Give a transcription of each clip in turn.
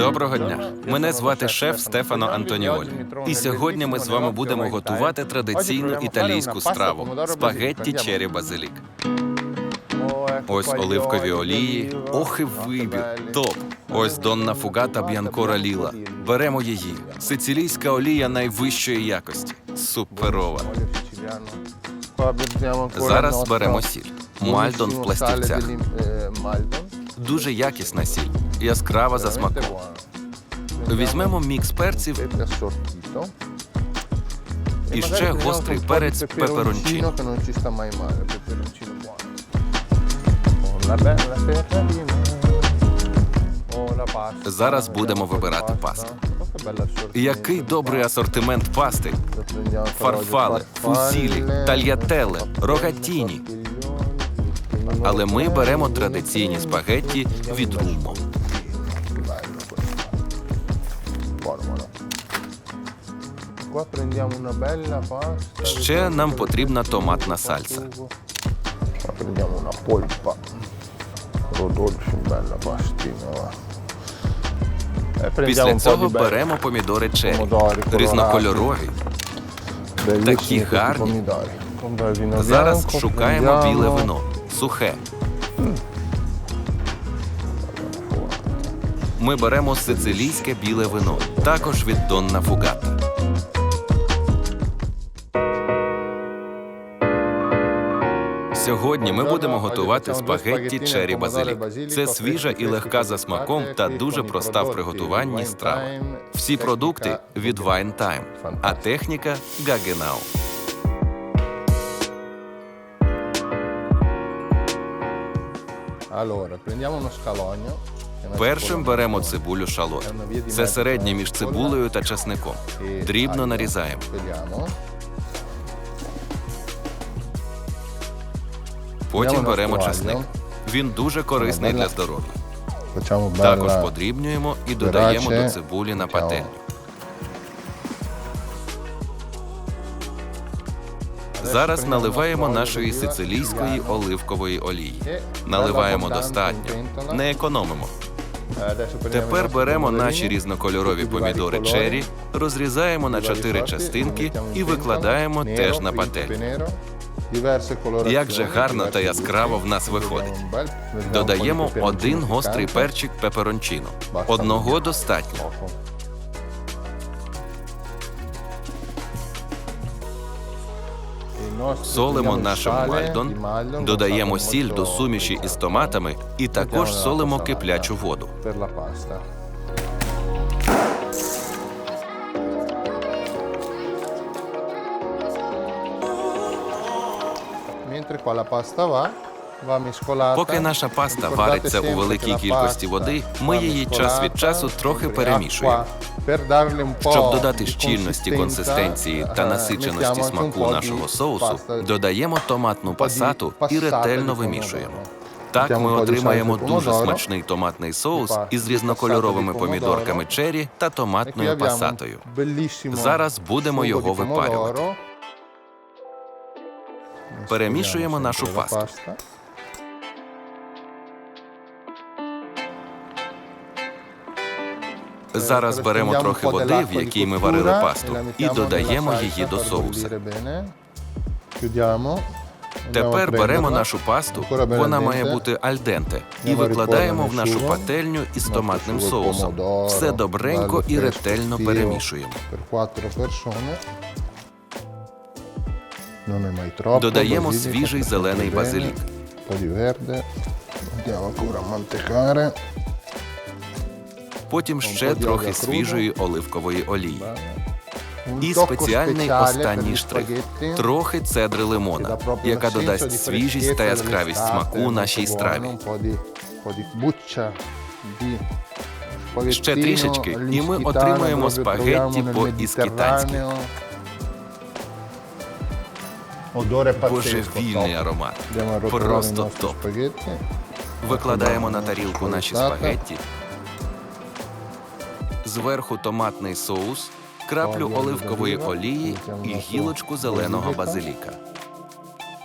Доброго дня. Мене звати шеф Стефано Антоніолі. І сьогодні ми з вами будемо готувати традиційну італійську страву спагетті чері базилік. Ось оливкові олії. Ох і вибір. Топ. Ось Донна Фугата Б'янкора Ліла. Беремо її. Сицилійська олія найвищої якості. Суперова. Зараз беремо сіль. Мальдон в пластівцях. Дуже якісна сіль, яскрава за смаком. Візьмемо мікс перців і ще гострий перець пеперончино. Зараз будемо вибирати пасту. Який добрий асортимент пасти, фарфали, фусілі, тальятеле, рогатіні. Але ми беремо традиційні спагетті від румо. Ще нам потрібна томатна сальса. Prendiamo una polpa. Rodolfi, bella pastina. Після цього беремо помідори черрі, різнокольорові. такі гарні. Зараз шукаємо біле вино, сухе. Ми беремо сицилійське біле вино, також від Донна Фугата. Сьогодні ми будемо готувати спагетті чері базилік. Це свіжа і легка за смаком та дуже проста в приготуванні страва. Всі продукти від Wine Time, а техніка Гагенау. Першим беремо цибулю шалот. Це середнє між цибулею та часником. Дрібно нарізаємо. Потім Беремо часник. Він дуже корисний для здоров'я. Також подрібнюємо і додаємо до цибулі на пательню. Зараз наливаємо нашої сицилійської оливкової олії. Наливаємо достатньо, не економимо. Тепер беремо наші різнокольорові помідори чері, розрізаємо на чотири частинки і викладаємо теж на пательню. Як же гарно та яскраво в нас виходить. Додаємо один гострий перчик пеперончино. Одного достатньо. Солимо нашим мальдон, додаємо сіль до суміші із томатами і також солимо киплячу воду. Поки наша паста вариться у великій кількості води, ми її час від часу трохи перемішуємо. Щоб додати щільності, консистенції та eh, насиченості смаку нашого соусу, додаємо томатну пасату і ретельно вимішуємо. Так ми отримаємо дуже смачний томатний соус із різнокольоровими помідорками чері та томатною пасатою. Зараз будемо його випарювати. Перемішуємо нашу пасту. Зараз беремо трохи води, в якій ми варили e пасту, і додаємо її до соуса. Тепер беремо нашу пасту, вона має бути альденте, і викладаємо в нашу пательню із томатним соусом. Все добренько і ретельно перемішуємо. Додаємо свіжий зелений базилік. Потім ще трохи свіжої оливкової олії. І спеціальний останній штрих трохи цедри лимона, яка додасть свіжість та яскравість смаку нашій страві. Ще трішечки, і ми proprio спагетті troviamo nel Божевільний аромат. Просто топ. Викладаємо на тарілку наші спагетті. Зверху томатний соус, краплю оливкової олії і гілочку зеленого базиліка.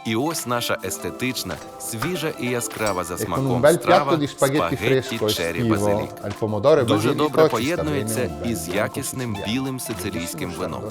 І ось наша естетична, свіжа і яскрава за смаком страва спагетті estivo базилік. Дуже добре поєднується із якісним білим сицилійським вином.